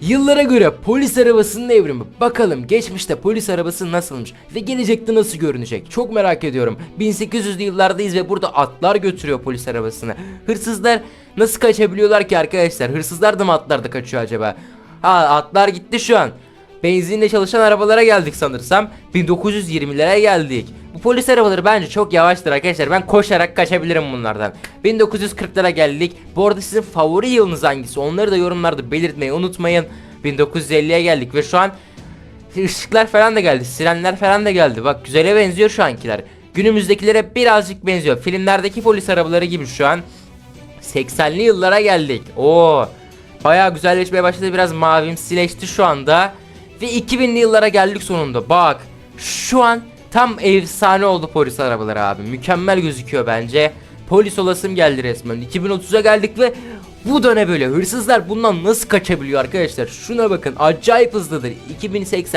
Yıllara göre polis arabasının evrimi. Bakalım geçmişte polis arabası nasılmış ve gelecekte nasıl görünecek? Çok merak ediyorum. 1800'lü yıllardayız ve burada atlar götürüyor polis arabasını. Hırsızlar nasıl kaçabiliyorlar ki arkadaşlar? Hırsızlar da mı atlarda kaçıyor acaba? Ha atlar gitti şu an. Benzinle çalışan arabalara geldik sanırsam. 1920'lere geldik. Polis arabaları bence çok yavaştır arkadaşlar. Ben koşarak kaçabilirim bunlardan. 1940'lara geldik. Bu arada sizin favori yılınız hangisi? Onları da yorumlarda belirtmeyi unutmayın. 1950'ye geldik ve şu an ışıklar falan da geldi. Sirenler falan da geldi. Bak güzele benziyor şu ankiler. Günümüzdekilere birazcık benziyor. Filmlerdeki polis arabaları gibi şu an. 80'li yıllara geldik. Oo. Bayağı güzelleşmeye başladı. Biraz mavimsileşti şu anda. Ve 2000'li yıllara geldik sonunda. Bak. Şu an tam efsane oldu polis arabaları abi. Mükemmel gözüküyor bence. Polis olasım geldi resmen. 2030'a geldik ve bu da ne böyle? Hırsızlar bundan nasıl kaçabiliyor arkadaşlar? Şuna bakın. Acayip hızlıdır. 2080